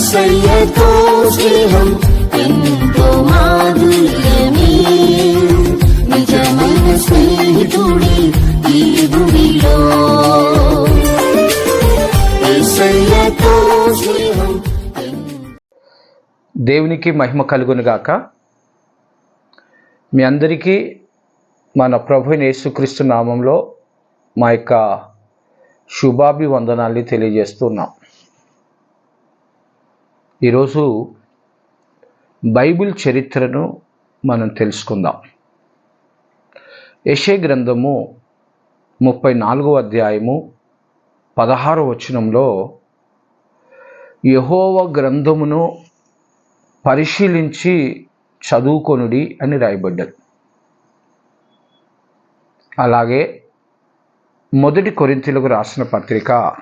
స్నేహం ఎంతో మాధుర్యమే నిజమైన స్నేహితుడి ఈ భూమిలో స్నేహం దేవునికి మహిమ కలుగునుగాక మీ అందరికీ మన ప్రభు యేసుక్రీస్తు నామంలో మా యొక్క శుభాభివందనాల్ని తెలియజేస్తున్నాం ఈరోజు బైబిల్ చరిత్రను మనం తెలుసుకుందాం. యశే గ్రంథము ముప్పై నాలుగో అధ్యాయము పదహారు వచనంలో యహోవ గ్రంథమును పరిశీలించి చదువుకొనుడి అని రాయబడ్డది. అలాగే మొదటి కొరింతలకు రాసిన పత్రిక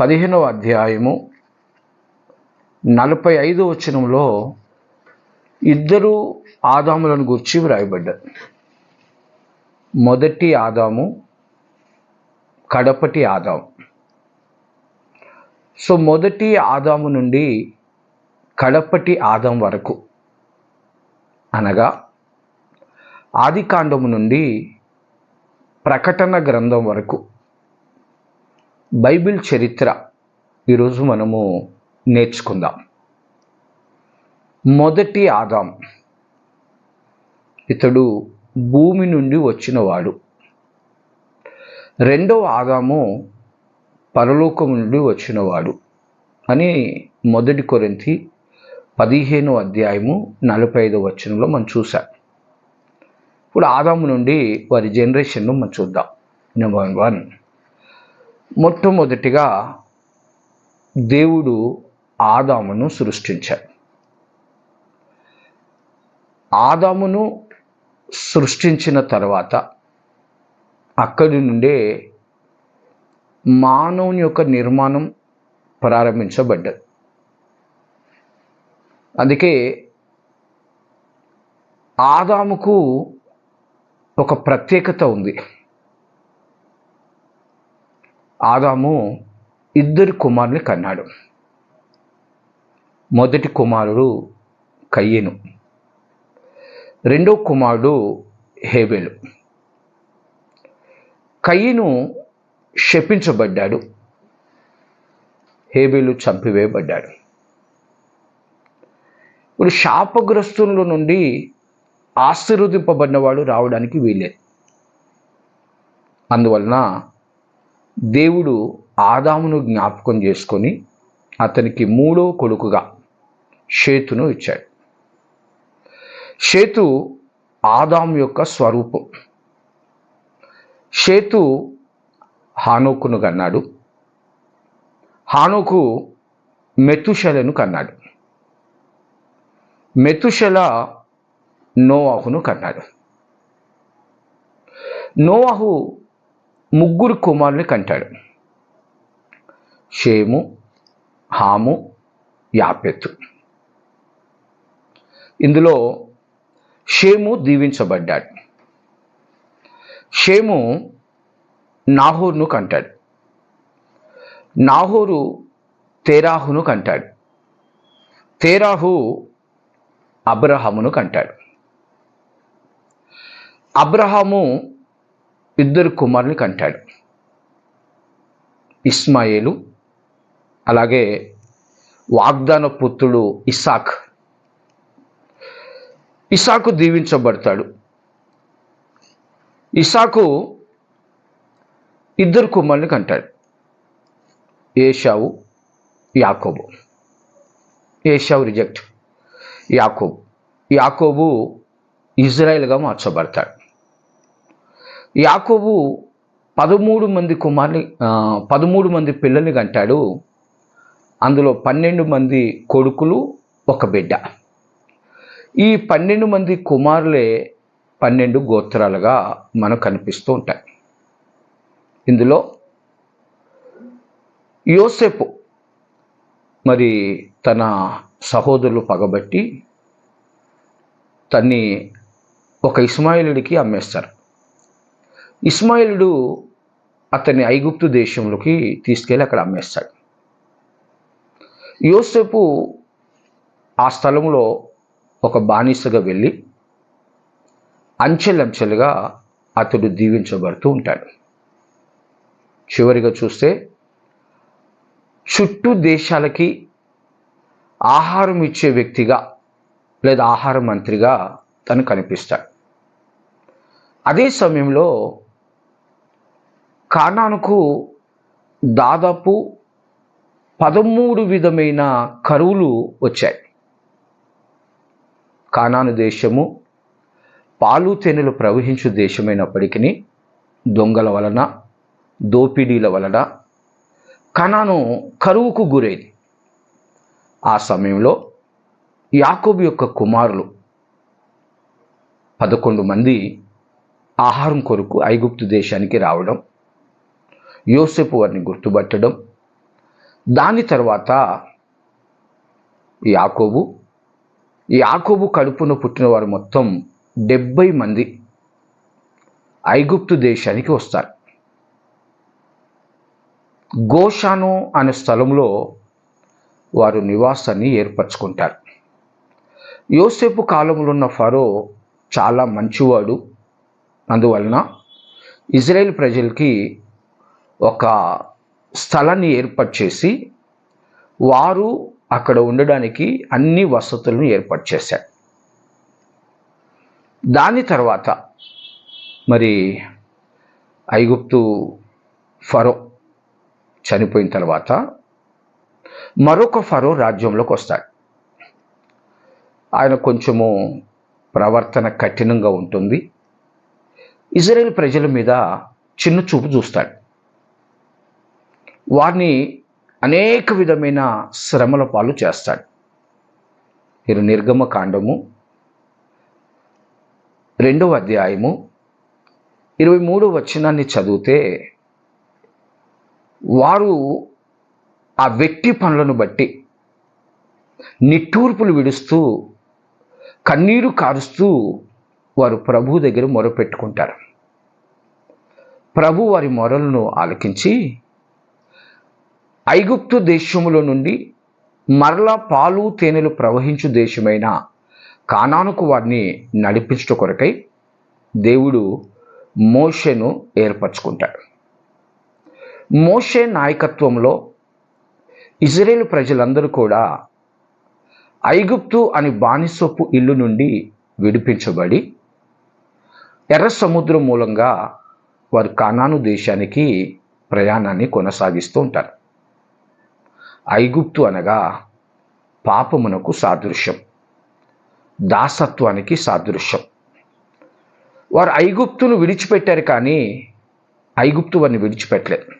పదిహేనవ అధ్యాయము నలభై ఐదో వచనంలో ఇద్దరు ఆదాములను గుర్చి వ్రాయబడ్డారు. మొదటి ఆదాము కడపటి ఆదాము. సో మొదటి ఆదాము నుండి కడపటి ఆదం వరకు అనగా ఆదికాండము నుండి ప్రకటన గ్రంథం వరకు బైబిల్ చరిత్ర ఈరోజు మనము నేర్చుకుందాం. మొదటి ఆదాం. ఇతడు భూమి నుండి వచ్చినవాడు. రెండవ ఆదాము పరలోకం నుండి వచ్చినవాడు అని మొదటి కొరింతి పదిహేను అధ్యాయము నలభై ఐదు వచనంలో మనం చూసాం ఇప్పుడు ఆదాము నుండి వారి జనరేషన్ను మనం చూద్దాం. నెంబర్ వన్ మొట్టమొదటిగా దేవుడు ఆదామును సృష్టించాడు ఆదామును సృష్టించిన తర్వాత అక్కడి నుండే మానవుని యొక్క నిర్మాణం ప్రారంభించబడ్డది. అందుకే ఆదాముకు ఒక ప్రత్యేకత ఉంది. ఆదాము ఇద్దరు కుమారుని కన్నాడు. మొదటి కుమారుడు కయ్యను. రెండో కుమారుడు హేబెలు. కయ్యను శపించబడ్డాడు. హేబెలు చంపివేయబడ్డాడు. ఇప్పుడు శాపగ్రస్తుల నుండి ఆశీర్వదింపబడినవాడు రావడానికి వీలేదు అందువలన దేవుడు ఆదామును జ్ఞాపకం చేసుకొని అతనికి మూడో కొడుకుగా షేతును ఇచ్చాడు. షేతు ఆదాం యొక్క స్వరూపం. షేతు హానోకును కన్నాడు. హానోకు మెతుషలను కన్నాడు. మెతుషల నోవాహును కన్నాడు. నోవాహు ముగ్గురు కుమారుని కంటాడు. షేము హాము యాపెత్తు ఇందులో షేము దీవించబడ్డాడు. షేము నాహోర్ను కంటాడు. నాహోరు తేరాహును కంటాడు. తేరాహు అబ్రహామును కంటాడు. అబ్రహాము ఇద్దరు కుమారుని కంటాడు. ఇస్మాయేలు అలాగే వాగ్దాన పుత్రుడు ఇసాక్ ఇసాకు దీవించబడతాడు. ఇసాకు ఇద్దరు కుమారుని కంటాడు. ఏషావు యాకోబు. ఏషావు రిజెక్ట్. యాకోబు. యాకోబు ఇజ్రాయెల్గా మార్చబడతాడు. యాకోబు పదమూడు మంది కుమార్ని పదమూడు మంది పిల్లల్ని కంటాడు. అందులో పన్నెండు మంది కొడుకులు ఒక బిడ్డ. ఈ పన్నెండు మంది కుమారులే పన్నెండు గోత్రాలుగా మనకు కనిపిస్తూ ఉంటాయి. ఇందులో యోసేపు మరి తన సహోదరులు పగబట్టి తన్ని ఒక ఇస్మాయిలుడికి అమ్మేస్తారు. ఇస్మాయిలుడు అతన్ని ఐగుప్తు దేశంలోకి తీసుకెళ్ళి అక్కడ అమ్మేస్తాడు. యోసేపు ఆ స్థలంలో ఒక బానిసగా వెళ్ళి అంచెలంచెలుగా అతడు దీవించబడుతూ ఉంటాడు. చివరిగా చూస్తే చుట్టూ దేశాలకి ఆహారం ఇచ్చే వ్యక్తిగా లేదా ఆహార మంత్రిగా తను కనిపిస్తాడు. అదే సమయంలో కానానుకు దాదాపు పదమూడు విధమైన కరువులు వచ్చాయి. కానాను దేశము పాలు తేనెలు ప్రవహించు దేశమైనప్పటికీ దొంగల వలన దోపిడీల వలన కనాను కరువుకు గురైంది. ఆ సమయంలో యాకోబు యొక్క కుమారులు పదకొండు మంది ఆహారం కొరకు ఐగుప్తు దేశానికి రావడం యోసెపు వారిని గుర్తుపట్టడం దాని తర్వాత యాకోబు యాకోబు కడుపున పుట్టిన వారు మొత్తం డెబ్బై మంది ఐగుప్తు దేశానికి వస్తారు. గోషాను అనే స్థలంలో వారు నివాసాన్ని ఏర్పరచుకుంటారు. యోసేపు కాలంలో ఉన్న ఫరో చాలా మంచివాడు. అందువలన ఇజ్రాయెల్ ప్రజలకి ఒక స్థలాన్ని ఏర్పాటు చేసి వారు అక్కడ ఉండడానికి అన్ని వసతులను ఏర్పాటు చేశాడు. దాని తర్వాత మరి ఐగుప్తు ఫరో చనిపోయిన తర్వాత మరొక ఫరో రాజ్యంలోకి వస్తాడు. ఆయన కొంచెము ప్రవర్తన కఠినంగా ఉంటుంది. ఇజ్రాయెల్ ప్రజల మీద చిన్న చూపు చూస్తాడు. వారిని అనేక విధమైన శ్రమల పాలు చేస్తాడు. మీరు నిర్గమ కాండము రెండవ అధ్యాయము ఇరవై మూడు వచనాన్ని చదివితే వారు ఆ వ్యక్తి పనులను బట్టి నిట్టూర్పులు విడుస్తూ కన్నీరు కారుస్తూ వారు ప్రభు దగ్గర మొరపెట్టుకుంటారు. ప్రభు వారి మొరలను ఆలకించి ఐగుప్తు దేశములో నుండి మరలా పాలు తేనెలు ప్రవహించు దేశమైన కానానుకు వారిని నడిపించట కొరకై దేవుడు మోషెను ఏర్పరచుకుంటాడు. మోషే నాయకత్వంలో ఇజ్రాయేల్ ప్రజలందరూ కూడా ఐగుప్తు అని బానిసొప్పు ఇల్లు నుండి విడిపించబడి ఎర్ర సముద్రం మూలంగా వారు కానాను దేశానికి ప్రయాణాన్ని కొనసాగిస్తూ ఉంటారు. ఐగుప్తు అనగా పాపమునకు సాదృశ్యం. దాసత్వానికి సాదృశ్యం. వారు ఐగుప్తును విడిచిపెట్టారు కానీ ఐగుప్తు వారిని విడిచిపెట్టలేదు.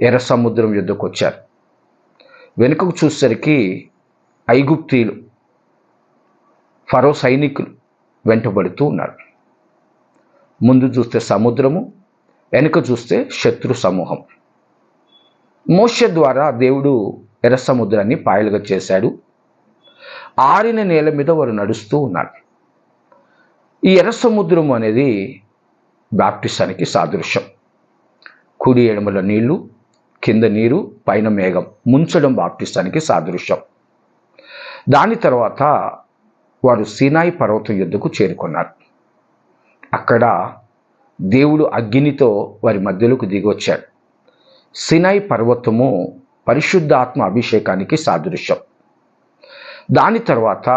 ఎర్ర సముద్రం యుద్ధకు వచ్చారు. వెనుకకు చూసేసరికి ఐగుప్తీయులు ఫరో సైనికులు వెంటబడుతూ ఉన్నారు. ముందు చూస్తే సముద్రము వెనుక చూస్తే శత్రు సమూహం. మోష ద్వారా దేవుడు ఎర్ర సముద్రాన్ని పాయలుగా చేశాడు. ఆరిన నేల మీద వారు నడుస్తూ ఉన్నారు. ఈ ఎర్ర సముద్రం అనేది బాప్టిసానికి సాదృశ్యం. కుడి ఎడమల నీళ్ళు కింద నీరు పైన మేఘం ముంచడం బాప్టిస్తానికి సాదృశ్యం. దాని తర్వాత వారు సినాయి పర్వతం యుద్ధకు చేరుకున్నారు. అక్కడ దేవుడు అగ్నితో వారి మధ్యలోకి దిగొచ్చాడు సినై పర్వతము పరిశుద్ధాత్మ అభిషేకానికి సాదృశ్యం. దాని తర్వాత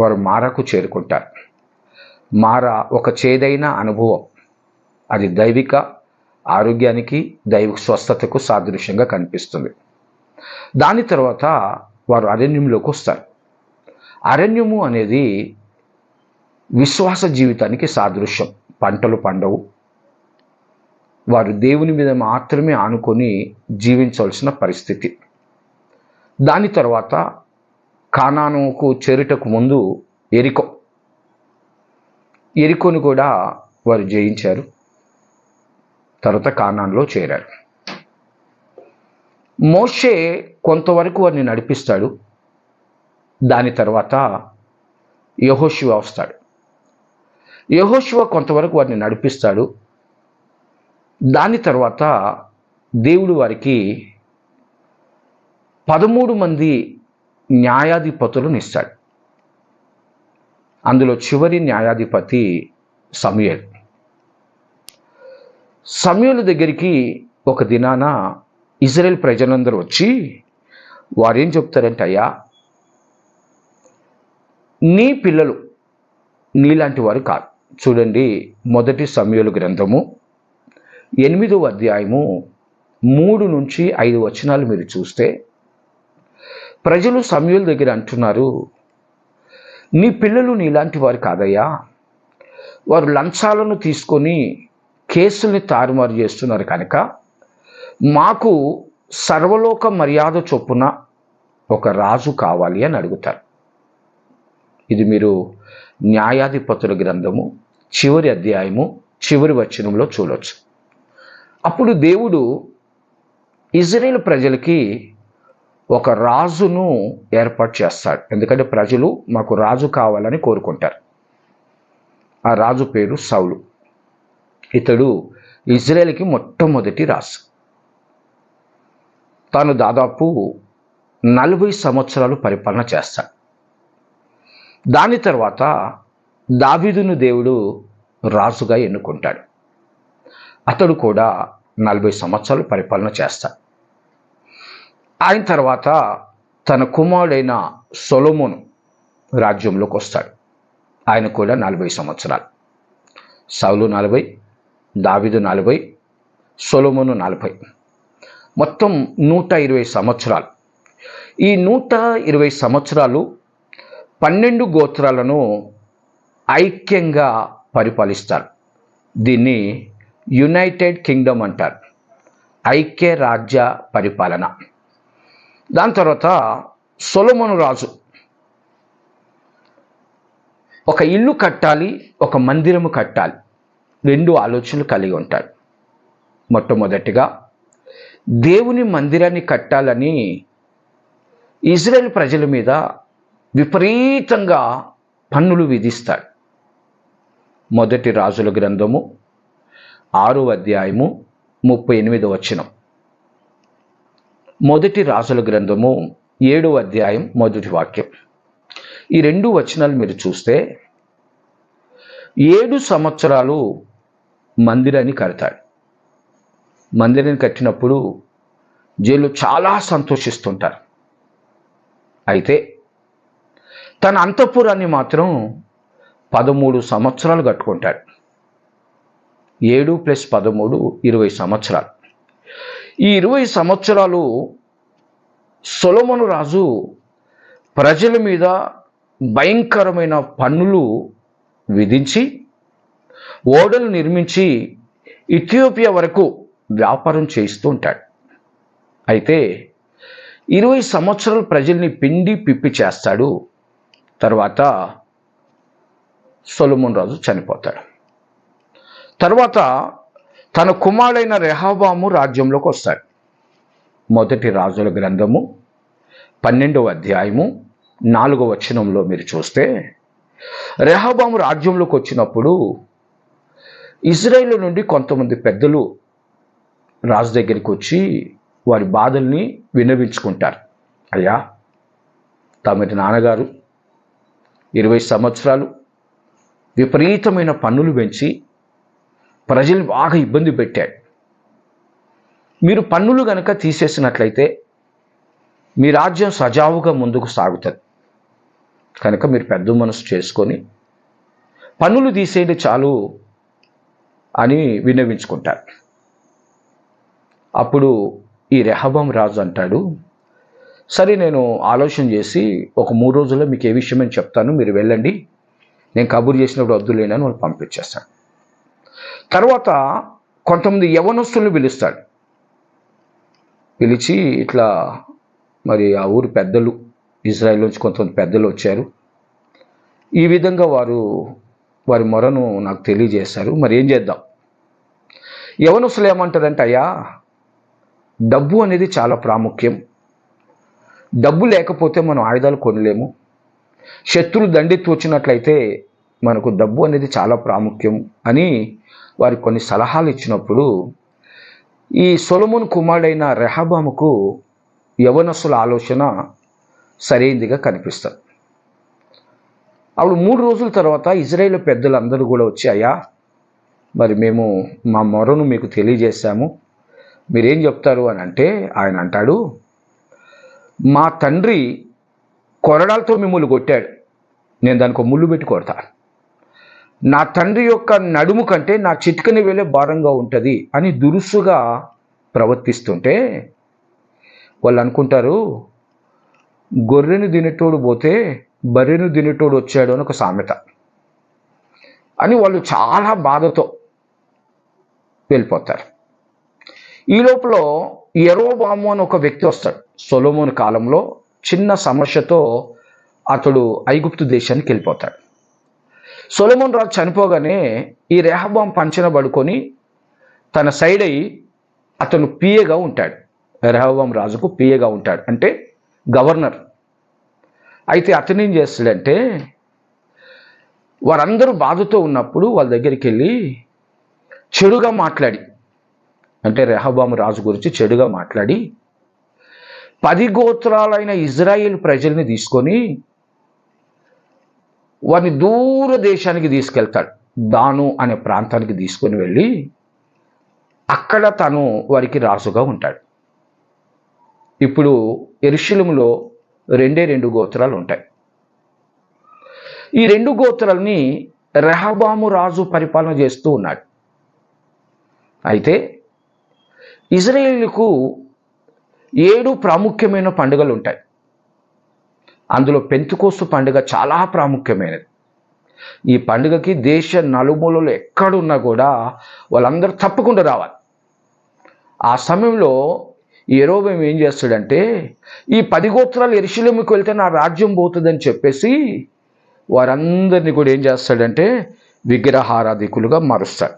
వారు మారకు చేరుకుంటారు. మార ఒక చేదైన అనుభవం. అది దైవిక ఆరోగ్యానికి దైవిక స్వస్థతకు సాదృశ్యంగా కనిపిస్తుంది. దాని తర్వాత వారు అరణ్యంలోకి వస్తారు. అరణ్యము అనేది విశ్వాస జీవితానికి సాదృశ్యం. పంటలు పండవు వారు దేవుని మీద మాత్రమే ఆనుకొని జీవించవలసిన పరిస్థితి. దాని తర్వాత కానానుకు చేరుటకు ముందు ఎరికో. ఎరికోని కూడా వారు జయించారు. తర్వాత కానాన్లో చేరారు. మోషే కొంతవరకు వారిని నడిపిస్తాడు. దాని తర్వాత యహోశివ వస్తాడు. యహోశివ కొంతవరకు వారిని నడిపిస్తాడు. దాని తర్వాత దేవుడు వారికి పదమూడు మంది న్యాయాధిపతులను ఇస్తాడు అందులో చివరి న్యాయాధిపతి సమయల్. సమయుల దగ్గరికి ఒక దినాన ఇజ్రాయెల్ ప్రజలందరూ వచ్చి వారేం చెప్తారంటే అయ్యా నీ పిల్లలు నీలాంటి వారు కాదు. చూడండి మొదటి సమయలు గ్రంథము ఎనిమిదవ అధ్యాయము మూడు నుంచి ఐదు వచనాలు మీరు చూస్తే ప్రజలు సమయుల దగ్గర అంటున్నారు నీ పిల్లలు నీలాంటి వారు కాదయ్యా. వారు లంచాలను తీసుకొని కేసుల్ని తారుమారు చేస్తున్నారు కనుక మాకు సర్వలోక మర్యాద చొప్పున ఒక రాజు కావాలి అని అడుగుతారు. ఇది మీరు న్యాయాధిపతుల గ్రంథము చివరి అధ్యాయము చివరి వచనంలో చూడవచ్చు అప్పుడు దేవుడు ఇజ్రాయేల్ ప్రజలకి ఒక రాజును ఏర్పాటు చేస్తాడు. ఎందుకంటే ప్రజలు మాకు రాజు కావాలని కోరుకుంటారు. ఆ రాజు పేరు సౌలు. ఇతడు ఇజ్రాయేల్కి మొట్టమొదటి రాజు. తాను దాదాపు నలభై సంవత్సరాలు పరిపాలన చేస్తాడు. దాని తర్వాత దావిదును దేవుడు రాజుగా ఎన్నుకుంటాడు. అతడు కూడా నలభై సంవత్సరాలు పరిపాలన చేస్తాడు. ఆయన తర్వాత తన కుమారుడైన సొలొమోను రాజ్యంలోకి వస్తాడు. ఆయన కూడా నలభై సంవత్సరాలు. సౌలు నలభై దావిదు నలభై సొలొమోను నలభై. మొత్తం నూట ఇరవై సంవత్సరాలు. ఈ నూట ఇరవై సంవత్సరాలు పన్నెండు గోత్రాలను ఐక్యంగా పరిపాలిస్తారు. దీన్ని యునైటెడ్ కింగ్డమ్ అంటారు. ఐక్య రాజ్య పరిపాలన. దాని తర్వాత సొలమను రాజు. ఒక ఇల్లు కట్టాలి ఒక మందిరము కట్టాలి. రెండు ఆలోచనలు కలిగి ఉంటాడు మొట్టమొదటిగా దేవుని మందిరాన్ని కట్టాలని ఇజ్రాయెల్ ప్రజల మీద విపరీతంగా పన్నులు విధిస్తాడు మొదటి రాజుల గ్రంథము ఆరు అధ్యాయము ముప్పై ఎనిమిది వచనం. మొదటి రాజుల గ్రంథము ఏడు అధ్యాయం మొదటి వాక్యం. ఈ రెండు వచనాలు మీరు చూస్తే ఏడు సంవత్సరాలు మందిరాన్ని కడతాడు. మందిరాన్ని కట్టినప్పుడు జైలు చాలా సంతోషిస్తుంటారు. అయితే తన అంతఃపురాన్ని మాత్రం పదమూడు సంవత్సరాలు కట్టుకుంటాడు. ఏడు ప్లస్ పదమూడు ఇరవై సంవత్సరాలు. ఈ ఇరవై సంవత్సరాలు సొలమను రాజు ప్రజల మీద భయంకరమైన పన్నులు విధించి ఓడలు నిర్మించి ఇథియోపియా వరకు వ్యాపారం చేయిస్తూ ఉంటాడు. అయితే ఇరవై సంవత్సరాలు ప్రజల్ని పిండి పిప్పి చేస్తాడు. తర్వాత సొలొమోన్ రాజు చనిపోతాడు. తర్వాత తన కుమారుడైన రెహాబాము రాజ్యంలోకి వస్తాడు. మొదటి రాజుల గ్రంథము పన్నెండవ అధ్యాయము నాలుగవ వచనంలో మీరు చూస్తే రెహాబాము రాజ్యంలోకి వచ్చినప్పుడు ఇజ్రాయిల్ నుండి కొంతమంది పెద్దలు రాజు దగ్గరికి వచ్చి వారి బాధల్ని వినవించుకుంటారు అయ్యా తమటి నాన్నగారు ఇరవై సంవత్సరాలు విపరీతమైన పన్నులు పెంచి ప్రజలు బాగా ఇబ్బంది పెట్టాడు మీరు పన్నులు కనుక తీసేసినట్లయితే మీ రాజ్యం సజావుగా ముందుకు సాగుతుంది. కనుక మీరు పెద్ద మనసు చేసుకొని పన్నులు తీసేయండి చాలు అని విన్నవించుకుంటారు. అప్పుడు ఈ రెహబాం రాజు అంటాడు సరే నేను ఆలోచన చేసి ఒక మూడు రోజుల్లో మీకు ఏ విషయమని చెప్తాను. మీరు వెళ్ళండి. నేను కబురు చేసినప్పుడు వద్దులేనని వాళ్ళు పంపించేస్తాను తర్వాత కొంతమంది యవనస్తులను పిలుస్తాడు. పిలిచి ఇట్లా మరి ఆ ఊరు పెద్దలు ఇజ్రాయెల్ నుంచి కొంతమంది పెద్దలు వచ్చారు. ఈ విధంగా వారు వారి మొరను నాకు తెలియజేశారు. మరి ఏం చేద్దాం? యవనస్తులు ఏమంటారంటే అయ్యా డబ్బు అనేది చాలా ప్రాముఖ్యం. డబ్బు లేకపోతే మనం ఆయుధాలు కొనలేము. శత్రులు దండెత్తి వచ్చినట్లయితే మనకు డబ్బు అనేది చాలా ప్రాముఖ్యం అని వారికి కొన్ని సలహాలు ఇచ్చినప్పుడు ఈ సొలమున్ కుమారుడైన రెహబాముకు యవనస్సుల ఆలోచన సరైనదిగా కనిపిస్తుంది. అప్పుడు మూడు రోజుల తర్వాత ఇజ్రాయేల్ పెద్దలందరూ కూడా వచ్చి అయ్యా మరి మేము మా మొరను మీకు తెలియజేశాము. మీరేం చెప్తారు? అని అంటే ఆయన అంటాడు మా తండ్రి కొరడాలతో మిమ్మల్ని కొట్టాడు. నేను దానికి ముళ్ళు పెట్టి కొడతాను. నా తండ్రి యొక్క నడుము కంటే నా చిటికని వేలే భారంగా ఉంటుంది అని దురుసుగా ప్రవర్తిస్తుంటే వాళ్ళు అనుకుంటారు గొర్రెను తినేటోడు పోతే బర్రెను తినేటోడు వచ్చాడు అని ఒక సామెత. అని వాళ్ళు చాలా బాధతో వెళ్ళిపోతారు. ఈ లోపల ఎరోబాము అని ఒక వ్యక్తి వస్తాడు. సొలోమోన్ కాలంలో చిన్న సమస్యతో అతడు ఐగుప్తు దేశానికి వెళ్ళిపోతాడు. సొలమోన్ రాజు చనిపోగానే ఈ రెహబాం పంచన పడుకొని తన సైడ్ అయ్యి అతను పిఏగా ఉంటాడు. రెహబాం రాజుకు పిఏగా ఉంటాడు. అంటే గవర్నర్. అయితే అతను ఏం చేస్తాడంటే వారందరూ బాధతో ఉన్నప్పుడు వాళ్ళ దగ్గరికి వెళ్ళి చెడుగా మాట్లాడి అంటే రెహబాము రాజు గురించి చెడుగా మాట్లాడి పది గోత్రాలైన ఇజ్రాయిల్ ప్రజల్ని తీసుకొని వారిని దూర దేశానికి తీసుకెళ్తాడు. దాను అనే ప్రాంతానికి తీసుకొని వెళ్ళి అక్కడ తను వారికి రాజుగా ఉంటాడు. ఇప్పుడు ఎరుశలంలో రెండే రెండు గోత్రాలు ఉంటాయి. ఈ రెండు గోత్రాలని రెహబాము రాజు పరిపాలన చేస్తూ ఉన్నాడు. అయితే ఇజ్రాయేలుకు ఏడు ప్రాముఖ్యమైన పండుగలు ఉంటాయి. అందులో పెంతుకోసు పండుగ చాలా ప్రాముఖ్యమైనది. ఈ పండుగకి దేశ నలుమూలలు ఎక్కడున్నా కూడా వాళ్ళందరూ తప్పకుండా రావాలి. ఆ సమయంలో ఎరోబం ఏం చేస్తాడంటే ఈ పది గోత్రాలు ఎరుశలేముకి వెళ్తే నా రాజ్యం పోతుందని చెప్పేసి వారందరినీ కూడా ఏం చేస్తాడంటే విగ్రహారాధికులుగా మారుస్తాడు.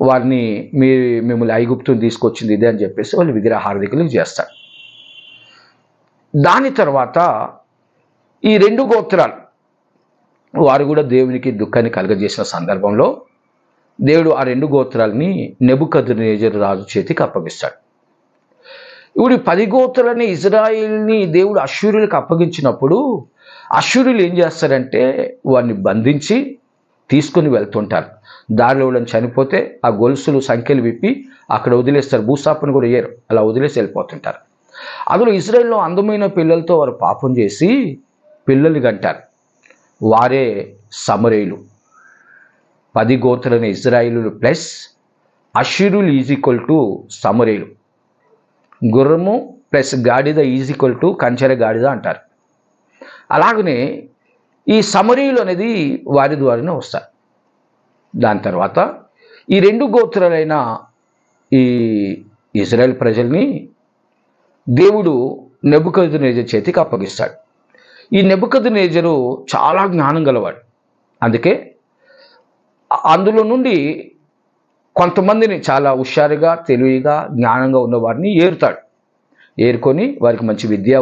వారిని మీ మిమ్మల్ని ఐగుప్తుని తీసుకొచ్చింది ఇదే అని చెప్పేసి వాళ్ళు విగ్రహారాధికులు చేస్తారు. దాని తర్వాత ఈ రెండు గోత్రాలు వారు కూడా దేవునికి దుఃఖాన్ని కలగజేసిన సందర్భంలో దేవుడు ఆ రెండు గోత్రాలని నెబుకద్నేజర్ రాజు చేతికి అప్పగిస్తాడు. ఇప్పుడు పది గోత్రాలని ఇజ్రాయిల్ని దేవుడు అశ్వరులకు అప్పగించినప్పుడు అశ్వరులు ఏం చేస్తారంటే వారిని బంధించి తీసుకుని వెళ్తుంటారు. దారిలో ఎవడని చనిపోతే ఆ గొలుసులు సంఖ్యలు విప్పి అక్కడ వదిలేస్తారు. భూస్థాపన కూడా వేయరు అలా వదిలేసి వెళ్ళిపోతుంటారు. అందులో ఇజ్రాయెల్లో అందమైన పిల్లలతో వారు పాపం చేసి పిల్లలు గంటారు వారే సమరేయులు. పది గోత్రులైన ఇజ్రాయిలు ప్లస్ అషిరులు ఈజ్ ఈక్వల్ టు సమరేయులు. గుర్రము ప్లస్ గాడిద ఈజ్ ఈక్వల్ టు కంచెర గాడిద అంటారు. అలాగనే ఈ సమరీయులు అనేది వారి ద్వారానే వస్తారు. దాని తర్వాత ఈ రెండు గోత్రాలైన ఈ ఇజ్రాయెల్ ప్రజల్ని దేవుడు నెబుకదు నేజర్ చేతికి అప్పగిస్తాడు. ఈ నెబుకదు నేజరు చాలా జ్ఞానం గలవాడు. అందుకే అందులో నుండి కొంతమందిని చాలా హుషారుగా తెలివిగా జ్ఞానంగా ఉన్నవారిని ఏరుతాడు. ఏరుకొని వారికి మంచి విద్యా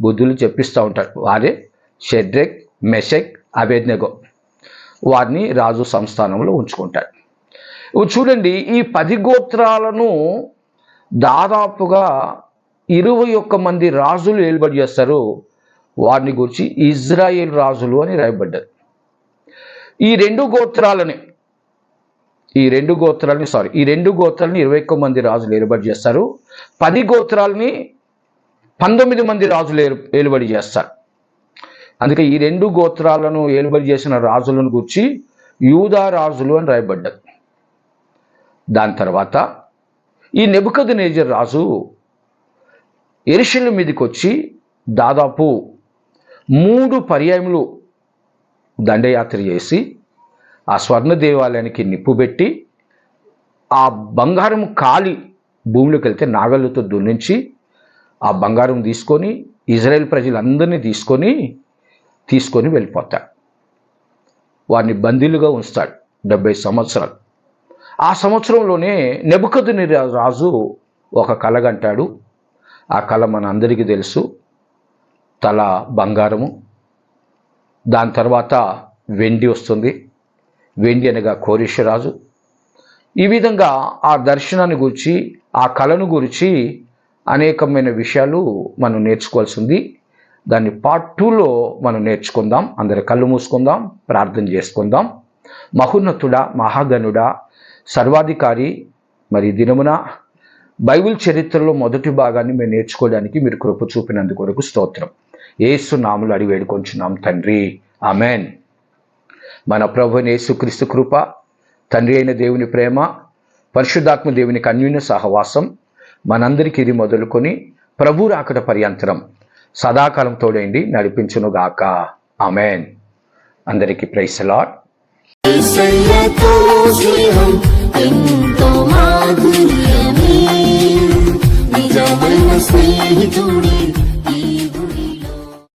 బుద్ధులు చెప్పిస్తూ ఉంటాడు వారే షెడ్రెక్ మెషెక్ అభేజ్ఞగో వారిని రాజు సంస్థానంలో ఉంచుకుంటాడు. చూడండి ఈ పది గోత్రాలను దాదాపుగా ఇరవై ఒక్క మంది రాజులు ఏలుబడి చేస్తారు. వారిని గురించి ఇజ్రాయేల్ రాజులు అని రాయబడ్డారు. ఈ రెండు గోత్రాలని ఈ రెండు గోత్రాలని సారీ ఈ రెండు గోత్రాలని ఇరవై ఒక్క మంది రాజులు ఏలుబడి చేస్తారు. పది గోత్రాలని పంతొమ్మిది మంది రాజులు ఏలు ఏలుబడి చేస్తారు. అందుకే ఈ రెండు గోత్రాలను ఏలుబడి చేసిన రాజులను గురించి యూదా రాజులు అని రాయబడ్డారు. దాని తర్వాత ఈ నెబుకద్ నేజర్ రాజు ఎరుషుల మీదకి వచ్చి దాదాపు మూడు పర్యాయములు దండయాత్ర చేసి ఆ స్వర్ణ దేవాలయానికి నిప్పు పెట్టి ఆ బంగారం కాలి భూమిలోకి వెళ్తే నాగళ్ళతో దున్నించి ఆ బంగారం తీసుకొని ఇజ్రాయెల్ ప్రజలందరినీ తీసుకొని తీసుకొని వెళ్ళిపోతాడు. వారిని బందీలుగా ఉంచుతాడు డెబ్బై సంవత్సరాలు. ఆ సంవత్సరంలోనే నెబుకదుని రాజు ఒక కలగంటాడు. ఆ కళ మన అందరికీ తెలుసు. తల బంగారము. దాని తర్వాత వెండి వస్తుంది. వెండి అనగా కోరీశ్వరాజు ఈ విధంగా ఆ దర్శనాన్ని గురించి ఆ కళను గురించి అనేకమైన విషయాలు మనం నేర్చుకోవాల్సింది. దాన్ని పార్ట్ టూలో మనం నేర్చుకుందాం. అందరి కళ్ళు మూసుకుందాం. ప్రార్థన చేసుకుందాం. మహోన్నతుడా మహాగణుడా సర్వాధికారి మరి దినమున బైబిల్ చరిత్రలో మొదటి భాగాన్ని మేము నేర్చుకోవడానికి మీరు కృప చూపినందుకు కొరకు స్తోత్రం. ఏసు నాములు అడిగి వేడుకొంచున్నాం తండ్రి. ఆమెన్. మన ప్రభు యేసుక్రీస్తు కృప తండ్రి అయిన దేవుని ప్రేమ పరిశుద్ధాత్మ దేవుని అన్యూన్య సహవాసం మనందరికీ ఇది మొదలుకొని ప్రభు రాకట పర్యంతరం సదాకాలం తోడైంది నడిపించునుగాక ఆమెన్. అందరికీ ప్రైస్ లాడ్ ఎంతో మాధుర్యమే నిజమైన స్నేహితుడే ఈ